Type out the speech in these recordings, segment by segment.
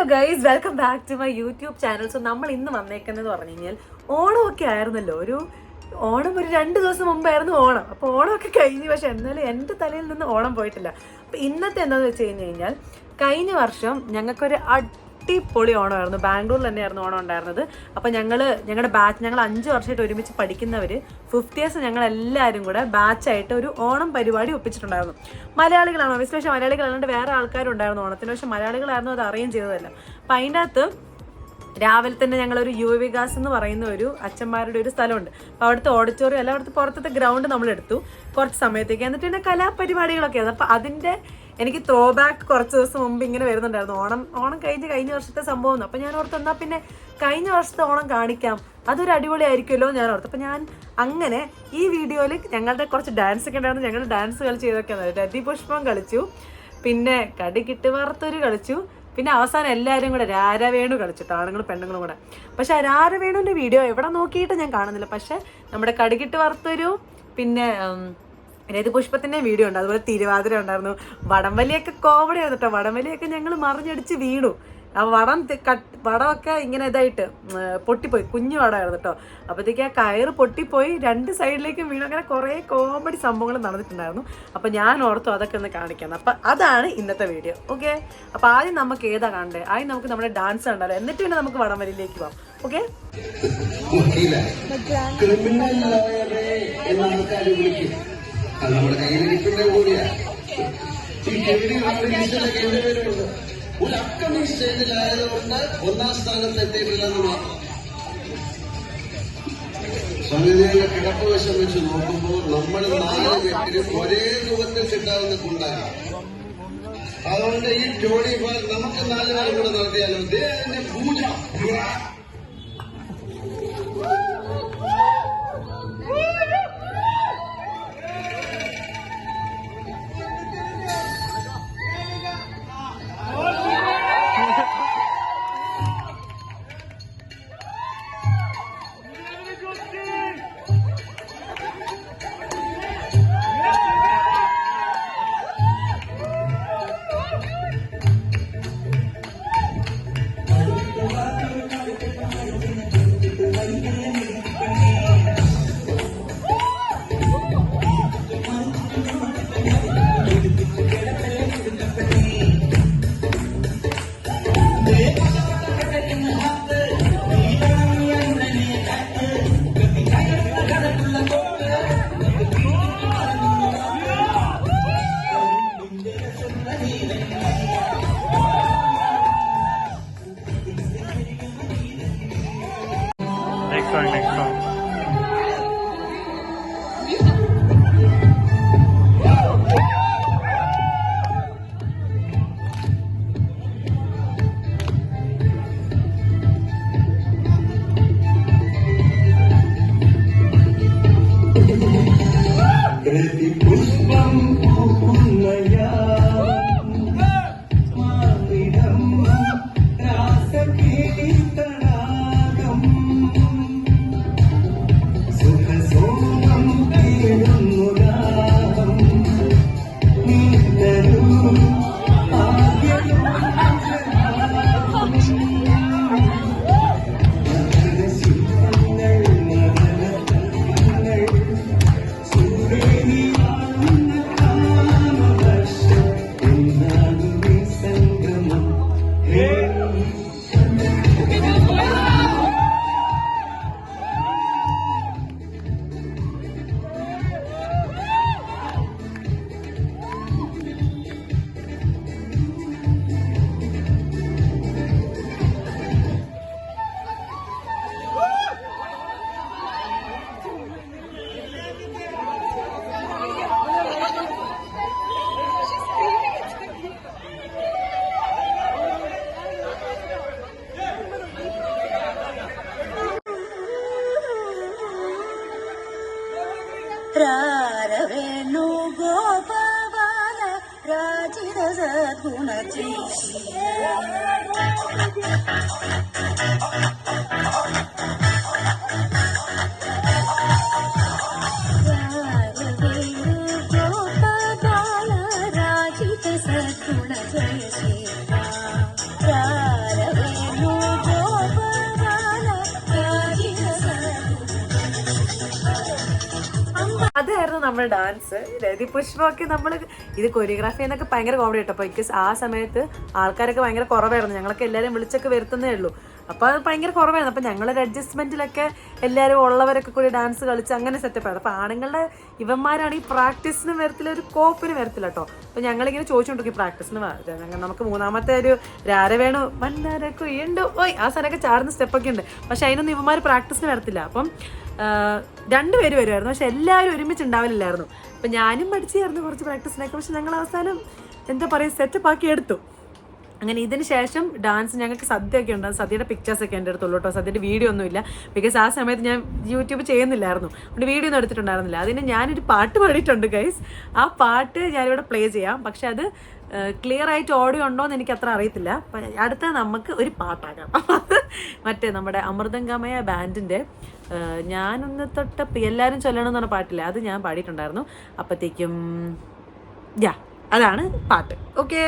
Hello guys welcome back to my YouTube channel so നമ്മൾ ഇന്ന് വന്നേക്കുന്നത് പറഞ്ഞു കഴിഞ്ഞാൽ ഓണമൊക്കെ ആയിരുന്നല്ലോ. ഒരു ഓണം ഒരു രണ്ട് ദിവസം മുമ്പായിരുന്നു ഓണം. അപ്പോൾ ഓണമൊക്കെ കഴിഞ്ഞു. പക്ഷെ എന്നാലും എന്റെ തലയിൽ നിന്ന് ഓണം പോയിട്ടില്ല. അപ്പോൾ ഇന്നത്തെ എന്താണെന്ന് വെച്ച് കഴിഞ്ഞ് കഴിഞ്ഞാൽ കഴിഞ്ഞ വർഷം ഞങ്ങൾക്കൊരു അടിപൊളി ഓണമായിരുന്നു. ബാംഗ്ലൂരിൽ തന്നെയായിരുന്നു ഓണം ഉണ്ടായിരുന്നത്. അപ്പോൾ ഞങ്ങൾ ഞങ്ങളുടെ ബാച്ച് ഞങ്ങൾ അഞ്ച് വർഷമായിട്ട് ഒരുമിച്ച് പഠിക്കുന്നവർ ഫിഫ്റ്റിയേഴ്സ് ഞങ്ങൾ എല്ലാവരും കൂടെ ബാച്ചായിട്ട് ഒരു ഓണം പരിപാടി ഒപ്പിച്ചിട്ടുണ്ടായിരുന്നു. മലയാളികളാണ്? ഒബിയസ്ലി പക്ഷേ മലയാളികളല്ലാണ്ട് വേറെ ആൾക്കാരുണ്ടായിരുന്നു ഓണത്തിന്. പക്ഷേ മലയാളികളായിരുന്നു അത് അറിയുകയും ചെയ്തതല്ല. അപ്പം അതിന്റെ അകത്ത് രാവിലെ തന്നെ ഞങ്ങളൊരു യുവ വികാസ് എന്ന് പറയുന്ന ഒരു അച്ഛന്മാരുടെ ഒരു സ്ഥലമുണ്ട്. അപ്പോൾ അവിടുത്തെ ഓഡിറ്റോറിയം അല്ല അവിടുത്തെ പുറത്തത്തെ ഗ്രൗണ്ട് നമ്മൾ എടുത്തു കുറച്ച് സമയത്തേക്ക്. എന്നിട്ട് പിന്നെ കലാപരിപാടികളൊക്കെ ആയിരുന്നു അപ്പോൾ അതിന്റെ എനിക്ക് ത്രോ ബാക്ക് കുറച്ച് ദിവസം മുമ്പ് ഇങ്ങനെ വരുന്നുണ്ടായിരുന്നു. ഓണം ഓണം കഴിഞ്ഞ് കഴിഞ്ഞ വർഷത്തെ സംഭവം അപ്പോൾ ഞാൻ ഓർത്ത് എന്നാൽ പിന്നെ കഴിഞ്ഞ വർഷത്തെ ഓണം കാണിക്കാം. അതൊരു അടിപൊളി ആയിരിക്കുമല്ലോ ഞാൻ ഓർത്ത്. അപ്പോൾ ഞാൻ അങ്ങനെ ഈ വീഡിയോയിൽ ഞങ്ങളുടെ കുറച്ച് ഡാൻസ് ഒക്കെ ഉണ്ടായിരുന്നു. ഞങ്ങൾ ഡാൻസ് കളിച്ച് ചെയ്തൊക്കെ രതിപുഷ്പം കളിച്ചു. പിന്നെ കടികിട്ട് വറുത്തൊരു കളിച്ചു. പിന്നെ അവസാനം എല്ലാവരും കൂടെ രാരവേണു കളിച്ചിട്ട് ആണുങ്ങളും പെണ്ണുങ്ങളും കൂടെ. പക്ഷെ ആ രാരവേണുവിന്റെ വീഡിയോ എവിടെ നോക്കിയിട്ട് ഞാൻ കാണുന്നില്ല. പക്ഷെ നമ്മുടെ കടുകിട്ട് വറുത്തൊരു പിന്നെ ഉം, രതിപുഷ്പത്തിന്റെ വീഡിയോ ഉണ്ട്. അതുപോലെ തിരുവാതിര ഉണ്ടായിരുന്നു. വടംവലിയൊക്കെ കോമഡി ആയിരുന്നു കേട്ടോ വടംവലിയൊക്കെ ഞങ്ങൾ മറിഞ്ഞടിച്ച് വീണു. ആ വടം വടമൊക്കെ ഇങ്ങനെ ഇതായിട്ട് പൊട്ടിപ്പോയി. കുഞ്ഞു വടമായിരുന്നു കേട്ടോ അപ്പോഴത്തേക്ക് ആ കയറ് പൊട്ടിപ്പോയി. രണ്ട് സൈഡിലേക്കും വീണു. അങ്ങനെ കുറേ കോമഡി സംഭവങ്ങൾ നടന്നിട്ടുണ്ടായിരുന്നു. അപ്പോൾ ഞാൻ ഓർത്തു അതൊക്കെ ഒന്ന് കാണിക്കാം അപ്പം അതാണ് ഇന്നത്തെ വീഡിയോ. ഓക്കെ അപ്പോൾ ആദ്യം നമുക്ക് ഏതാ കാണണ്ടേ? ആദ്യം നമുക്ക് നമ്മുടെ ഡാൻസ് കണ്ടാലോ. എന്നിട്ട് പിന്നെ നമുക്ക് വടംവലിയിലേക്ക് പോവാം. ഓക്കെ ക്രിമിനൽ എന്ന് ആൾക്കാർ അത് നമ്മുടെ കയ്യിൽ ഇരിക്കുന്ന കൂടിയാ. ഈ വരുന്നുണ്ട് ഒരു അപ്കമിങ് സ്റ്റേജിലായതുകൊണ്ട് ഒന്നാം സ്ഥാനത്ത് എത്തിയിട്ടില്ലെന്ന് മാത്രം. സംഗതിയുടെ കിടപ്പ് വശം വെച്ച് നോക്കുമ്പോൾ നമ്മൾ നാല് വ്യക്തിരും ഒരേ രൂപത്തിൽ കിട്ടാവുന്ന കുണ്ടാണ് അതുകൊണ്ട് ഈ ജോഡി നമുക്ക് നാല് പേരും കൂടെ നടത്തിയാലോ ദേ Pooja. Next song, next song. Baby, push ರಾರವೇಣು ಗೋಪವಾಲ ರಾಜಿದ ಸದ್ಗುಣ ರಾರವೇಣು നമ്മുടെ ഡാൻസ് രതി പുഷ്പമൊക്കെ നമ്മൾ ഇത് കൊറിയോഗ്രാഫി എന്നൊക്കെ ഭയങ്കര കോമഡി കേട്ടോ. ബിക്കോസ് ആ സമയത്ത് ആൾക്കാരൊക്കെ ഭയങ്കര കുറവായിരുന്നു. ഞങ്ങളൊക്കെ എല്ലാവരും വിളിച്ചൊക്കെ വരുത്തുന്നേ ഉള്ളൂ. അപ്പോൾ അത് ഭയങ്കര കുറവായിരുന്നു. അപ്പോൾ ഞങ്ങളൊരു അഡ്ജസ്റ്റ്മെന്റിലൊക്കെ എല്ലാവരും ഉള്ളവരൊക്കെ കൂടി ഡാൻസ് കളിച്ച് അങ്ങനെ സെറ്റപ്പ് ആയിരുന്നു. അപ്പോൾ ആണുങ്ങളുടെ ഇവന്മാരാണ് ഈ പ്രാക്ടീസിന് വരത്തില്ല ഒരു കോപ്പിന് വരത്തില്ല കേട്ടോ. അപ്പോൾ ഞങ്ങളിങ്ങനെ ചോദിച്ചുകൊണ്ടിരിക്കും പ്രാക്ടീസിന് നമുക്ക് മൂന്നാമത്തെ ഒരു രാരവേണു മന്നാരൊക്കെ ഉണ്ടോ ഓയ് ആ സാധനമൊക്കെ ചാടുന്ന സ്റ്റെപ്പൊക്കെ ഉണ്ട്. പക്ഷേ അതിനൊന്നും ഇവന്മാർ പ്രാക്ടീസിന് വരത്തില്ല. അപ്പം രണ്ടുപേര് വരുമായിരുന്നു പക്ഷെ എല്ലാവരും ഒരുമിച്ച് ഉണ്ടാവില്ലായിരുന്നു അപ്പം ഞാനും പഠിച്ചായിരുന്നു കുറച്ച് പ്രാക്ടീസിനൊക്കെ പക്ഷെ ഞങ്ങൾ അവസാനം എന്താ പറയുക സെറ്റപ്പ് ആക്കി എടുത്തു. അങ്ങനെ ഇതിന് ശേഷം ഡാൻസ് ഞങ്ങൾക്ക് സദ്യയൊക്കെ ഉണ്ട്. സദ്യയുടെ പിക്ചേഴ്സ് ഒക്കെ എന്റെ അടുത്തുള്ളൂ കേട്ടോ. സദ്യയുടെ വീഡിയോ ഒന്നുമില്ല. ബിക്കോസ് ആ സമയത്ത് ഞാൻ യൂട്യൂബ് ചെയ്യുന്നില്ലായിരുന്നു. അതുകൊണ്ട് വീഡിയോ ഒന്നും എടുത്തിട്ടുണ്ടായിരുന്നില്ല. അതിന് ഞാനൊരു പാട്ട് പാടിയിട്ടുണ്ട് ഗൈസ് ആ പാട്ട് ഞാനിവിടെ പ്ലേ ചെയ്യാം. പക്ഷെ അത് ക്ലിയർ ആയിട്ട് ഓഡിയോ ഉണ്ടോ എന്ന് എനിക്ക് അത്ര അറിയത്തില്ല. അടുത്ത നമുക്ക് ഒരു പാട്ടാകാം. മറ്റേ നമ്മുടെ അമൃതംഗമയ ബാൻഡിന്റെ ഞാനൊന്ന് തൊട്ട് എല്ലാവരും ചൊല്ലണം എന്ന് പറഞ്ഞ പാട്ടില്ല? അത് ഞാൻ പാടിയിട്ടുണ്ടായിരുന്നു. അപ്പോഴത്തേക്കും യാ അതാണ് പാട്ട് ഓക്കേ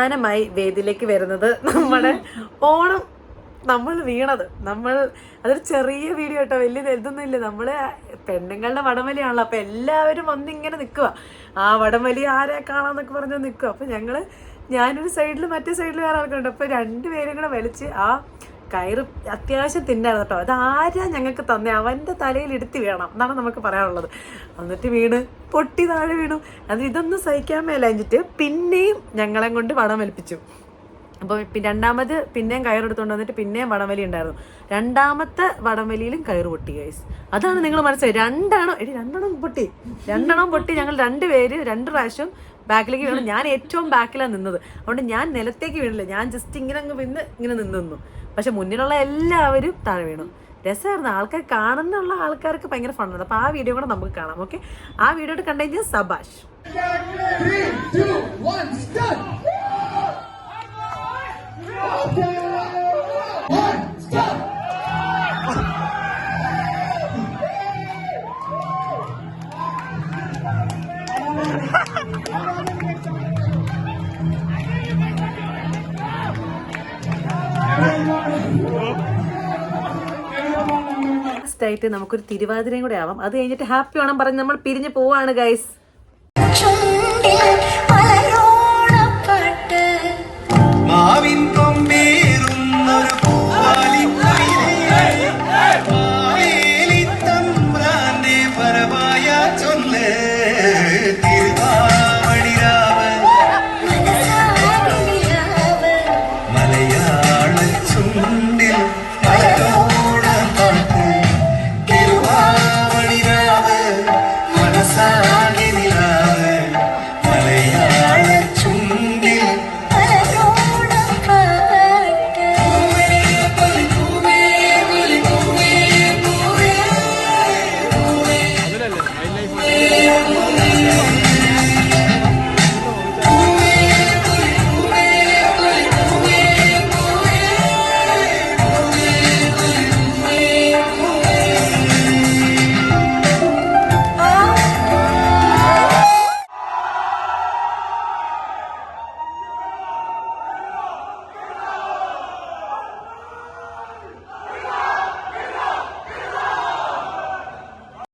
അവസാനമായി വേദിയിലേക്ക് വരുന്നത് നമ്മുടെ ഓണം. നമ്മൾ വീണത്. നമ്മൾ അതൊരു ചെറിയ വീഡിയോ കേട്ടോ. വലിയ ഇതൊന്നും ഇല്ല നമ്മൾ പെണ്ണുങ്ങളുടെ വടംവലിയാണല്ലോ. അപ്പൊ എല്ലാവരും വന്നിങ്ങനെ നിൽക്കുക ആ വടംവലി ആരെ കാണാന്നൊക്കെ പറഞ്ഞ് നിൽക്കുക അപ്പൊ ഞങ്ങൾ ഞാനൊരു സൈഡിൽ മറ്റേ സൈഡിൽ വേറെ ആൾക്കുണ്ട് അപ്പൊ രണ്ടുപേരും കൂടെ വലിച്ച് ആ കയറ് അത്യാവശ്യം തിന്നായിരുന്നു കേട്ടോ. അത് ആരാ ഞങ്ങൾക്ക് തന്നെ? അവന്റെ തലയിൽ എടുത്ത് വേണം എന്നാണ് നമുക്ക് പറയാനുള്ളത്. എന്നിട്ട് വീണ് പൊട്ടി താഴെ വീണു. അത് ഇതൊന്നും സഹിക്കാൻ മേലഞ്ഞിട്ട് പിന്നെയും ഞങ്ങളെ കൊണ്ട് വടം വലിപ്പിച്ചു. അപ്പോൾ രണ്ടാമത് പിന്നെയും കയറെടുത്തുകൊണ്ട് വന്നിട്ട് പിന്നെയും വടംവലി ഉണ്ടായിരുന്നു. രണ്ടാമത്തെ വടംവലിയിലും കയറ് പൊട്ടി ഗൈസ് അതാണ് നിങ്ങൾ മനസ്സിലായി. രണ്ടെണ്ണം എടി രണ്ടെണ്ണം പൊട്ടി. രണ്ടെണ്ണം പൊട്ടി. ഞങ്ങൾ രണ്ടുപേര് രണ്ട് പ്രാവശ്യം ബാക്കിലേക്ക് വീണു. ഞാൻ ഏറ്റവും ബാക്കിലാണ് നിന്നത്. അതുകൊണ്ട് ഞാൻ നിലത്തേക്ക് വീണില്ല. ഞാൻ ജസ്റ്റ് ഇങ്ങനെ അങ്ങ് നിന്ന് ഇങ്ങനെ നിന്നു. പക്ഷെ മുന്നിലുള്ള എല്ലാവരും താഴെ വീണു. രസമായിരുന്നു. ആൾക്കാർ കാണുന്നുള്ള ആൾക്കാർക്ക് ഭയങ്കര ഫണ്ണാണ് അപ്പോൾ ആ വീഡിയോ കൂടെ നമുക്ക് കാണാം. ഓക്കെ ആ വീഡിയോ കണ്ടു കഴിഞ്ഞാൽ സബാഷ്. ലാസ്റ്റ് ആയിട്ട് നമുക്കൊരു തിരുവാതിരയും കൂടെ ആവാം. അത് കഴിഞ്ഞിട്ട് ഹാപ്പി ഓണം പറഞ്ഞ് നമ്മൾ പിരിഞ്ഞു പോവാണ് ഗൈസ് മാവിൻ